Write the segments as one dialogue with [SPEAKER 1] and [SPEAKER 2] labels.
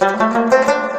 [SPEAKER 1] Música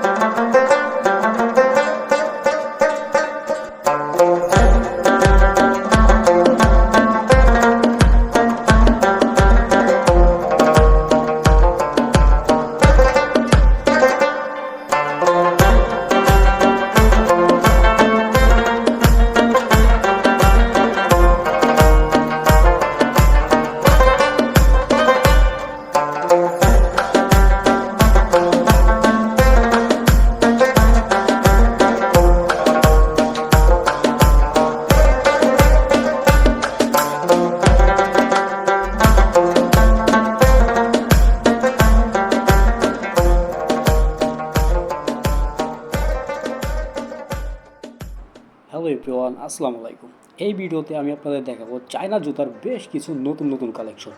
[SPEAKER 1] everyone আসসালামু আলাইকুম। এই ভিডিওতে আমি আপনাদের দেখাবো চায়না জুতার বেশ কিছু নতুন নতুন কালেকশন।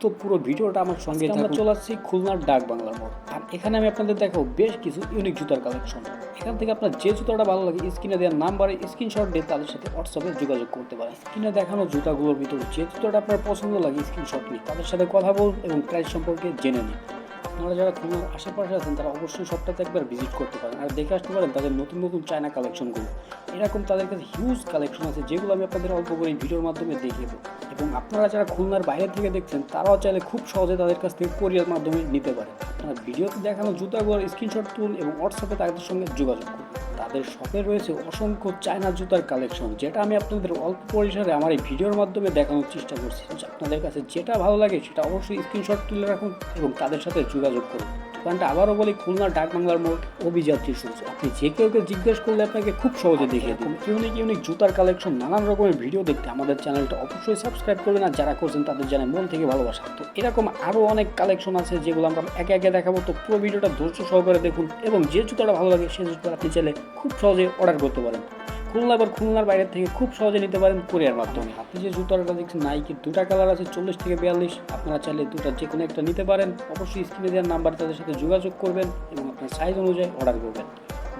[SPEAKER 1] তো পুরো ভিডিওটা আমার সঙ্গে আমরা চলে আসছি খুলনার ডাক বাংলা মোড়। আর এখানে আমি আপনাদের দেখাবো বেশ কিছু ইউনিক জুতার কালেকশন। এখান থেকে আপনার যে জুতাটা ভালো লাগে স্ক্রিনে দেওয়ার নাম্বারে স্ক্রিনশট দিয়ে তাদের সাথে হোয়াটসঅ্যাপে যোগাযোগ করতে পারেন। স্ক্রিনে দেখানো জুতাগুলোর ভিতরে যে জুতাটা আপনার পছন্দ লাগে স্ক্রিনশট নিয়ে তাদের সাথে কথা বলুন এবং প্রাইস সম্পর্কে জেনে নিন। আপনারা যারা খুলনার আশেপাশে আছেন, তারা অবশ্যই সপ্তাহে একবার ভিজিট করতে পারেন। আর দেখে আসতে পারেন তাদের নতুন নতুন চায়না কালেকশনগুলো এরকম তাদের কাছে হিউজ কালেকশন আছে, যেগুলো আমি আপনাদের অল্প করে ভিডিওর মাধ্যমে দেখিয়ে দেবো। এবং আপনারা যারা খুলনার বাইরে থেকে দেখছেন, তারাও চাইলে খুব সহজে তাদের কাছ থেকে কোরিয়ার মাধ্যমে নিতে পারেন। আপনারা ভিডিওতে দেখানো জুতাগুলোর স্ক্রিনশট তুলুন এবং হোয়াটসঅ্যাপে তাদের সঙ্গে যোগাযোগ করুন। তাদের শপে রয়েছে অসংখ্য চায়না জুতার কালেকশন যেটা আমি আপনাদের অল্প পরিসরে আমার এই ভিডিওর মাধ্যমে দেখানোর চেষ্টা করছি। আপনাদের কাছে যেটা ভালো লাগে সেটা অবশ্যই স্ক্রিনশট তুলে রাখুন এবং তাদের সাথে যোগাযোগ করুন। দোকানটা আবারও বলি খুলনা ডাক বাংলার মোড় অভিযাত্রী শুজ আপনি যে কেউ কেউ জিজ্ঞেস করলে আপনাকে খুব সহজে দেখিয়ে দেবেন ইউনিক ইউনিক জুতার কালেকশন নানান রকমের ভিডিও দেখতে আমাদের চ্যানেলটা অবশ্যই সাবস্ক্রাইব করবেন আর যারা করছেন তাদের জানাই মন থেকে ভালোবাসা। তো এরকম আরও অনেক কালেকশন আছে যেগুলো আমরা একে একে দেখাবো। তো পুরো ভিডিওটা ধৈর্য সহকারে দেখুন এবং যে জুতাটা ভালো লাগে সেই জুতা আপনি চাইলে খুব সহজে অর্ডার করতে পারেন। খুলনা আবার খুলনার বাইরে থেকে খুব সহজে নিতে পারেন কোরিয়ার মাধ্যমে। আপনি যে জুতাটা দেখছেন নাইকির দুটা কালার আছে, চল্লিশ থেকে বিয়াল্লিশ। আপনারা চাইলে দুটা যে কোনো একটা নিতে পারেন। অবশ্যই স্ক্রিনে দেওয়ার নাম্বার তাদের সাথে যোগাযোগ করবেন এবং আপনার সাইজ অনুযায়ী অর্ডার করবেন।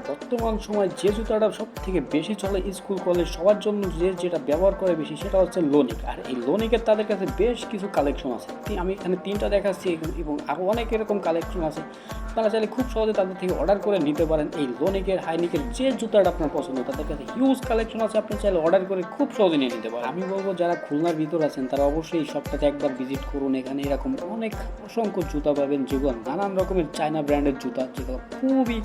[SPEAKER 1] বর্তমান সময় যে জুতাটা সব থেকে বেশি চলে স্কুল, কলেজ, সবার জন্য যে যেটা ব্যবহার করে বেশি, সেটা হচ্ছে লোনিক আর এই লোনিকের তাদের কাছে বেশ কিছু কালেকশন আছে। আমি এখানে তিনটা দেখাচ্ছি এবং- আরও অনেক এরকম কালেকশন আছে। আপনারা চাইলে খুব সহজে তাদের থেকে অর্ডার করে নিতে পারেন এই লোনিকের হাইনিকের যে জুতাটা আপনার পছন্দ, তাদের কাছে হিউজ কালেকশন আছে। আপনি চাইলে অর্ডার করে খুব সহজে নিয়ে নিতে পারেন। আমি বলব, যারা খুলনার ভিতর আছেন, তারা অবশ্যই শপটাতে একবার ভিজিট করুন। এখানে এরকম অনেক অসংখ্য জুতা পাবেন, যেগুলো নানান রকমের চায়না ব্র্যান্ডের জুতা, যেগুলো খুবই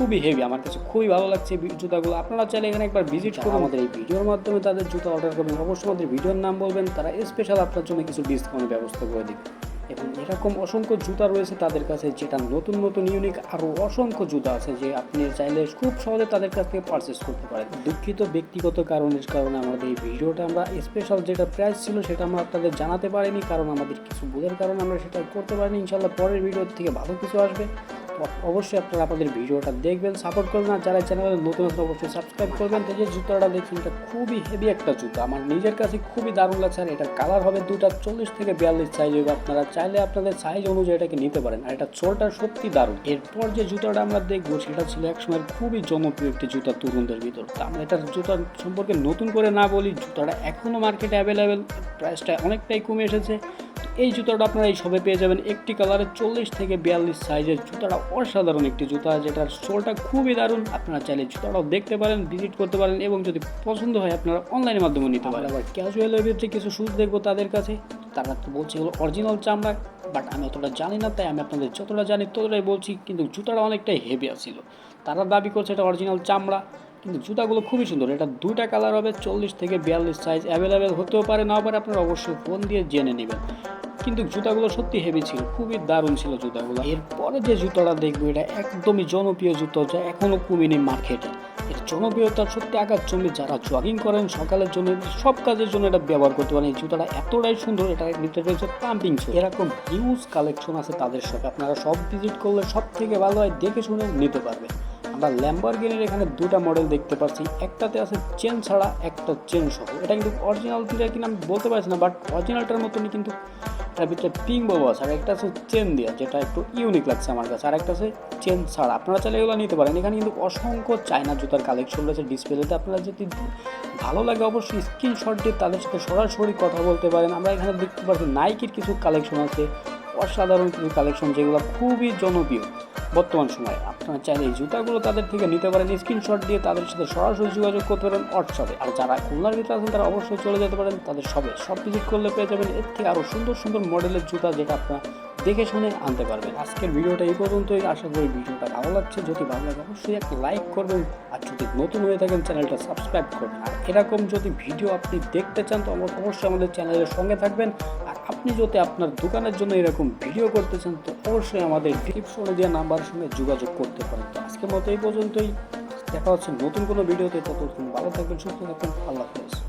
[SPEAKER 1] খুবই হেভি আমার কাছে খুবই ভালো লাগছে এই জুতাগুলো। আপনারা চাইলে এখানে একবার ভিজিট করুন। আমাদের এই ভিডিওর মাধ্যমে তাদের জুতা অর্ডার করবেন। অবশ্যই আমাদের ভিডিওর নাম বলবেন তারা স্পেশাল আপনার জন্য কিছু ডিসকাউন্টের ব্যবস্থা করে দেবে। এবং এরকম অসংখ্য জুতা রয়েছে তাদের কাছে যেটা নতুন নতুন ইউনিক আরও অসংখ্য জুতা আছে যে আপনি চাইলে খুব সহজে তাদের কাছ থেকে পারচেস করতে পারেন। দুঃখিত ব্যক্তিগত কারণের কারণে আমাদের এই ভিডিওটা আমরা স্পেশাল যেটা প্রাইস ছিল সেটা আমরা আপনাদের জানাতে পারিনি কারণ আমাদের কিছু বোঝার কারণে আমরা সেটা করতে পারিনি। ইনশাল্লাহ পরের ভিডিও থেকে ভালো কিছু আসবে। অবশ্যই আপনারা আপনাদের ভিডিওটা দেখবেন সাপোর্ট করবেন, আর যারা চ্যানেলে নতুন আছে অবশ্যই সাবস্ক্রাইব করবেন। তো যে জুতোটা দেখছেন, এটা খুবই হেভি একটা জুতো। আমার নিজের কাছে খুবই দারুণ লাগছে, আর এটার কালার হবে দুটা চল্লিশ থেকে বিয়াল্লিশ সাইজ হবে। আপনারা চাইলে আপনাদের সাইজ অনুযায়ী এটাকে নিতে পারেন, আর এটা চোলটা সত্যি দারুণ। এরপর যে জুতোটা আমরা দেখব, সেটা ছিল একসময় খুবই জনপ্রিয় একটি জুতা তরুণদের ভিতর। তা আমরা এটার জুতা সম্পর্কে নতুন করে না বলি, জুতাটা এখনও মার্কেটে অ্যাভেলেবেল প্রাইসটা অনেকটাই কমে এসেছে। এই জুতাটা আপনারা এই সবে পেয়ে যাবেন। একটি কালারে চল্লিশ থেকে বিয়াল্লিশ সাইজের জুতাটা। অসাধারণ একটি জুতা যেটার সোলটা খুবই দারুণ। আপনারা চাইলে জুতাটাও দেখতে পারেন ভিজিট করতে পারেন এবং যদি পছন্দ হয়, আপনারা অনলাইনের মাধ্যমে নিতে পারেন। আবার ক্যাজুয়ালের ভিতরে কিছু শুজ দেখব তাদের কাছে। তারা তো বলছে হলো অরিজিনাল চামড়া বাট আমি অতটা জানি না, তাই আমি আপনাদের যতটা জানি ততটাই বলছি, কিন্তু জুতাটা অনেকটাই হেভি ছিল। তারা দাবি করছে এটা অরিজিনাল চামড়া। কিন্তু জুতাগুলো খুবই সুন্দর। এটা দুইটা কালার হবে, চল্লিশ থেকে বিয়াল্লিশ সাইজ অ্যাভেলেবেল হতেও পারে, নাও পারে, আপনারা অবশ্যই ফোন দিয়ে জেনে নেবেন। কিন্তু জুতাগুলো সত্যি হেভি ছিল, খুবই দারুণ ছিল জুতাগুলো। এরপরে যে জুতোটা দেখব, এটা একদমই জনপ্রিয় জুতো যা এখনও কমেনি মার্কেটে। এর জনপ্রিয়তা সত্যি আঘাত জমি, যারা জগিং করেন, সকালের জন্য, সব কাজের জন্য এটা ব্যবহার করতে পারেন। এই জুতাটা এতটাই সুন্দর এটা ভিতরে রয়েছে পাম্পিং এরকম হিউজ কালেকশন আছে তাদের সাথে আপনারা সব ভিজিট করলে সব থেকে ভালো হয়, দেখে শুনে নিতে পারবেন। আমরা ল্যাম্বরগিনির এখানে দুটা মডেল দেখতে পাচ্ছি। একটাতে আছে চেন ছাড়া, একটা চেন সহ। এটা কিন্তু অরিজিনাল কিনা কিনা আমি বলতে পারছি না বাট অরিজিনালটার মতনই কিন্তু এটার ভিতরে পিং বউ আছে, আর একটা আছে চেন দেওয়া যেটা একটু ইউনিক লাগছে আমার কাছে। আর একটা আছে চেন ছাড়া। আপনারা চাইলে এগুলো নিতে পারেন। এখানে কিন্তু অসংখ্য চায়না জুতার কালেকশন রয়েছে ডিসপ্লেতে আপনারা যদি ভালো লাগে অবশ্যই স্ক্রিনশট দিয়ে তাদের সাথে সরাসরি কথা বলতে পারেন। আমরা এখানে দেখতে পাচ্ছি নাইকির কিছু কালেকশন আছে, অসাধারণ কিছু কালেকশন যেগুলো খুবই জনপ্রিয়। বর্তমান সময়ে। আপনারা চাইলে এই জুতাগুলো তাদের থেকে নিতে পারেন। স্ক্রিনশট দিয়ে তাদের সাথে সরাসরি যোগাযোগ করতে পারেন হোয়াটসঅ্যাপে আর যারা খুলনার ভিতরে আছেন, তারা অবশ্যই চলে যেতে পারেন তাদের সবে সব ভিজিট করলে পেয়ে যাবেন এর থেকে আরও সুন্দর সুন্দর মডেলের জুতা যেটা আপনারা দেখে শুনে আনতে পারবেন। আজকের ভিডিওটা এই পর্যন্তই। আশা করি ভিডিওটা ভালো লাগছে। যদি ভালো লাগে, অবশ্যই একটা লাইক করবেন। আর যদি নতুন হয়ে থাকেন, চ্যানেলটা সাবস্ক্রাইব করবেন। আর এরকম যদি ভিডিও আপনি দেখতে চান, তো অবশ্য- অবশ্যই আমাদের চ্যানেলের সঙ্গে থাকবেন। আর আপনি যদি আপনার দোকানের জন্য এরকম ভিডিও করতে চান, তো অবশ্যই আমাদের ডিসক্রিপশনে দেওয়া নাম্বারের সঙ্গে যোগাযোগ করতে পারেন। তো আজকের মতো এই পর্যন্তই। দেখা হচ্ছে নতুন কোনো ভিডিওতে। ততক্ষণ ভালো থাকবেন, সুস্থ থাকবেন। আল্লাহ হাফেজ।